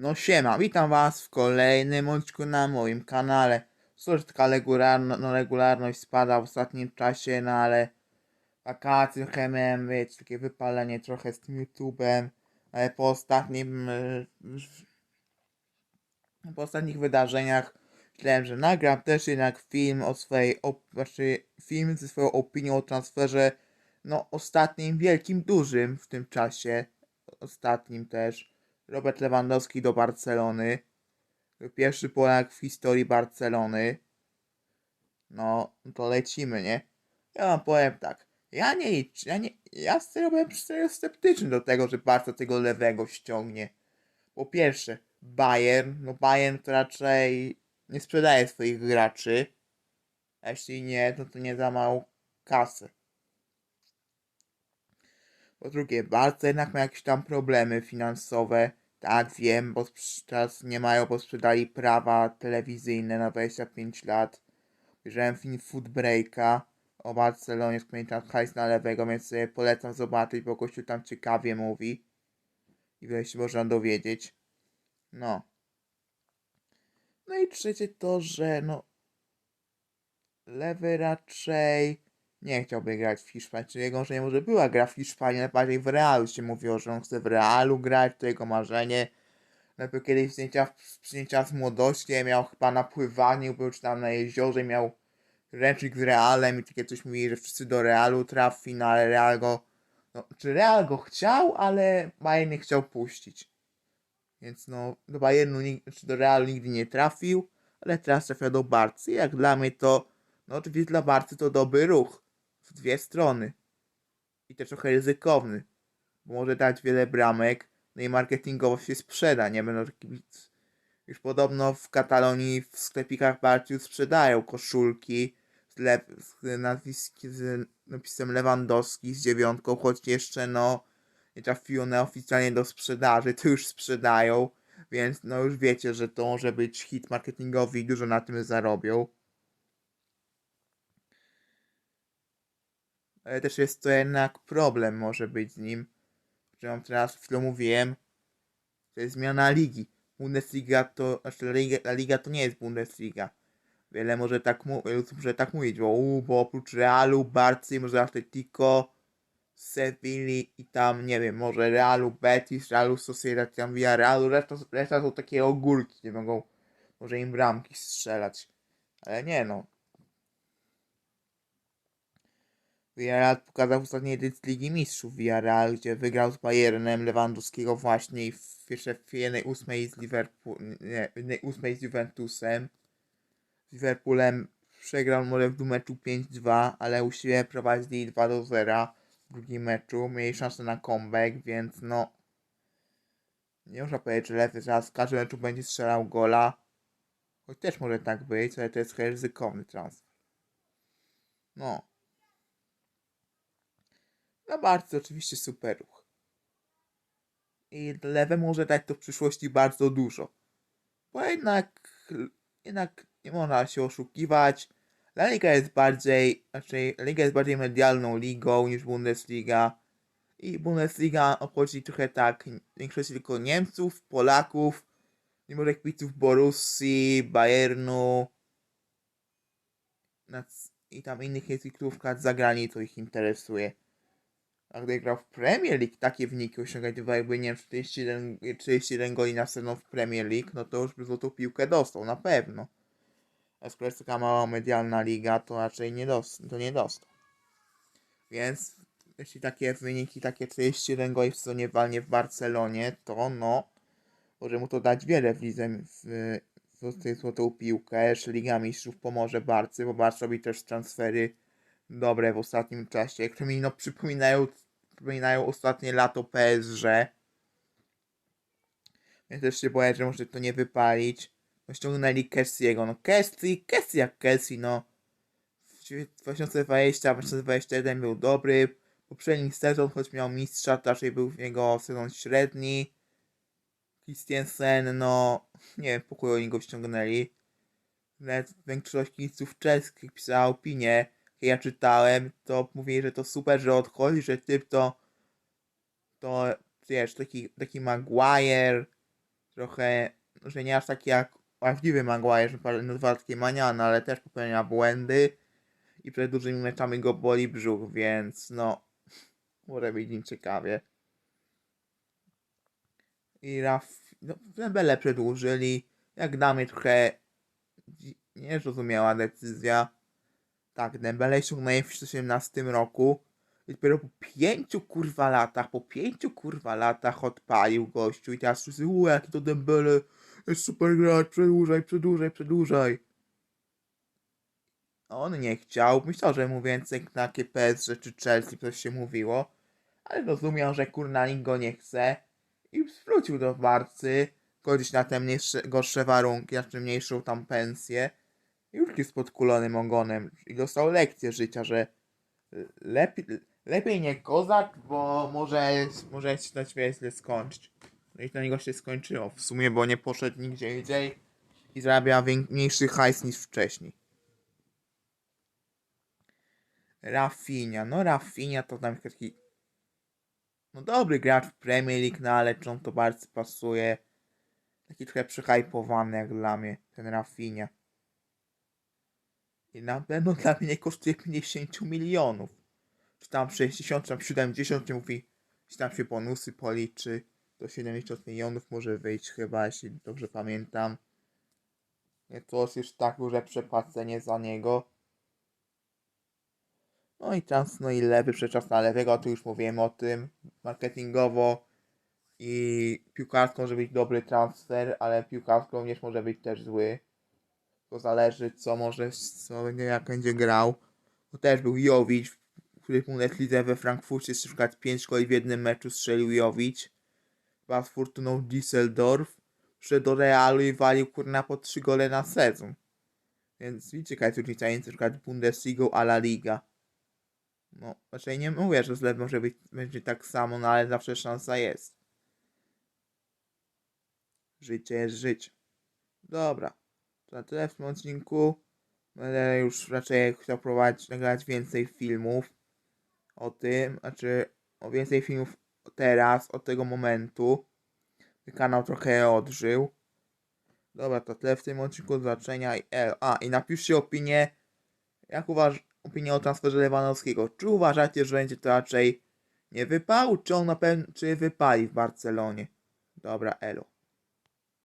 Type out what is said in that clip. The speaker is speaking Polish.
No siema, witam was w kolejnym odcinku na moim kanale. Taka regularno, no, regularność spada w ostatnim czasie, no ale wakacje trochę miałem, wiecie, takie wypalenie trochę z tym YouTube'em, ale po ostatnim, e, po ostatnich wydarzeniach myślałem, że nagram też jednak film o swojej, op, znaczy film ze swoją opinią o transferze, no ostatnim wielkim, dużym w tym czasie, ostatnim też. Robert Lewandowski do Barcelony. Pierwszy Polak w historii Barcelony. No, to lecimy, nie? Ja wam powiem tak. Ja nie liczę, ja nie, ja byłem sceptyczny do tego, że Barca tego lewego ściągnie. Po pierwsze, Bayern, no Bayern to raczej nie sprzedaje swoich graczy. A jeśli nie, to to nie za mało kasy. Po drugie, Barca jednak ma jakieś tam problemy finansowe. Tak, wiem, bo teraz nie mają, bo sprzedali prawa telewizyjne na 25 lat. Bierzałem film Footbreaka o Barcelonie, z którym tam hajs na lewego, więc sobie polecam zobaczyć, bo gościu tam ciekawie mówi. I wiele się można dowiedzieć. No. No i trzecie to, że no... Lewy raczej nie chciałby grać w Hiszpanii, czy jego że nie może była gra w Hiszpanii, ale bardziej w Realu się mówiło, że on chce w Realu grać, to jego marzenie. Lepiej kiedyś zdjęcia, zdjęcia z młodości, miał chyba na pływaniu, był czy tam na jeziorze, miał ręcznik z Realem i takie coś mówi, że wszyscy do Realu trafi, no ale Real go, no, czy Real go chciał, ale Bayern nie chciał puścić. Więc no, do Bayernu, czy do Realu nigdy nie trafił, ale teraz trafia do Barcy. Jak dla mnie to, no oczywiście dla Barcy to dobry ruch w dwie strony. I też trochę ryzykowny, bo może dać wiele bramek, no i marketingowo się sprzeda, nie będą taki Już podobno w Katalonii w sklepikach Barciu sprzedają koszulki z, le- z, z napisem Lewandowski z dziewiątką, choć jeszcze no nie trafiło neoficjalnie do sprzedaży, to już sprzedają, więc no już wiecie, że to może być hit marketingowy i dużo na tym zarobią. Ale też jest to jednak problem może być z nim, że mam teraz, chwilę mówiłem, to jest zmiana ligi. Bundesliga to, znaczy La Liga, La Liga to nie jest Bundesliga. Wiele może tak, może tak mówić, bo, u, bo oprócz Realu, Barcy, może Atletico, Sevilli i tam, nie wiem, może Realu, Betis, Realu, Sociedad, tam Villarrealu, reszta, reszta to takie ogórki, nie mogą, może im bramki strzelać. Ale nie no, Villarreal pokazał w ostatniej edycji Ligi Mistrzów Villarreal, gdzie wygrał z Bayernem Lewandowskiego właśnie i w jeszcze w jednej ósmej z Liverpool, nie, w jednej ósmej z Juventusem. Z Liverpoolem przegrał może w meczu 5-2, ale u siebie prowadzili 2-0 w drugim meczu. Mieli szansę na comeback, więc no nie można powiedzieć, że lewy teraz w każdym meczu będzie strzelał gola. Choć też może tak być, ale to jest ryzykowny transfer. No. Dla Barcy oczywiście super ruch. I lewe może dać to w przyszłości bardzo dużo. Bo jednak, jednak nie można się oszukiwać. La Liga jest bardziej, znaczy Liga jest bardziej medialną ligą niż Bundesliga. I Bundesliga obchodzi trochę tak większość tylko Niemców, Polaków, nie może kibiców Borussii, Bayernu i tam innych języków z zagranicą ich interesuje. A gdy grał w Premier League, takie wyniki osiągać jakby nie wiem, 41, 41 goli na sezon w Premier League, no to już by złotą piłkę dostał, na pewno. A skoro jest taka mała medialna liga, to raczej nie dostał, to nie dostał. Więc jeśli takie wyniki, takie 41 goli w sezonie walnie w Barcelonie, to no, może mu to dać wiele w lidze, w, w, złotą piłkę. Jeszcze Liga Mistrzów pomoże Barcy, bo Barca robi też transfery dobre w ostatnim czasie, które mi no przypominają, przypominają ostatnie lato PSG. Więc też się boję, że może to nie wypalić. No ściągnęli Kessiego. No Kessi, Kessi jak Kessi, no. W 2020-2021 był dobry. Poprzedni sezon, choć miał mistrza, to raczej był jego sezon średni. Christiansen, no nie wiem, po go ściągnęli. Nawet większość kibiców czeskich pisała opinię, ja czytałem, to mówili, że to super, że odchodzi, że typ to to wiesz, taki, taki Maguire trochę, że nie aż taki jak prawdziwy Maguire, że nazywa takie maniana, ale też popełnia błędy i przed dużymi meczami go boli brzuch, więc no, może być nim ciekawie. I Raf, no, Dembele przedłużyli, jak dla mnie trochę niezrozumiała decyzja. Tak, Dembele ściągnęli w 2017 roku i dopiero po pięciu kurwa latach, po pięciu kurwa latach odpalił gościu i teraz wszyscy, u jaki to Dembele, jest super gracz, przedłużaj, przedłużaj, przedłużaj. On nie chciał, myślał, że mu więcej na KPS, czy Chelsea coś się mówiło, ale rozumiał, że kurna nikt go nie chce i wrócił do Barcy, godzić na te mniejsze, gorsze warunki, znaczy mniejszą tam pensję i już jest podkulonym ogonem i dostał lekcję życia, że lepiej, lepiej nie kozak, bo może, może się na ciebie źle skończyć. No i to niego się skończyło w sumie, bo nie poszedł nigdzie indziej i zarabia mniejszy hajs niż wcześniej. Rafinha, no Rafinha to tam taki no dobry gracz w Premier League, no ale czy on to bardzo pasuje. Taki trochę przyhypowany jak dla mnie, ten Rafinha. I na pewno dla mnie nie kosztuje 50 milionów. Czy tam 60, czy tam 70, nie mówi, jeśli tam się bonusy policzy, to 70 milionów może wyjść chyba, jeśli dobrze pamiętam. To jest już tak duże przepłacenie za niego. No i czas, no i lewy przeczas na lewego, tu już mówiłem o tym. Marketingowo i piłkarsko może być dobry transfer, ale piłkarsko również może być też zły. To zależy co może, co będzie, jak będzie grał. Bo też był Jowicz, który w Bundeslidze we Frankfurcie na przykład 5 goli w jednym meczu strzelił Jowicz. Chyba z Fortuną Düsseldorf. Przyszedł do Realu i walił kurna po 3 gole na sezon. Więc widzicie jaka jest różnica między przykład Bundesligą a La Liga. No, raczej nie mówię, że źle może być będzie tak samo, no ale zawsze szansa jest. Życie jest życie. Dobra. To na tyle w tym odcinku. Będę już raczej chciał prowadzić, nagrać więcej filmów o tym, znaczy o więcej filmów teraz, od tego momentu. By kanał trochę odżył. Dobra, to tyle w tym odcinku do zobaczenia. i elo. A, i napiszcie opinię, jak uważ opinię o transferze Lewandowskiego. Czy uważacie, że będzie to raczej nie wypał, czy on na pewno, czy wypali w Barcelonie? Dobra, elo.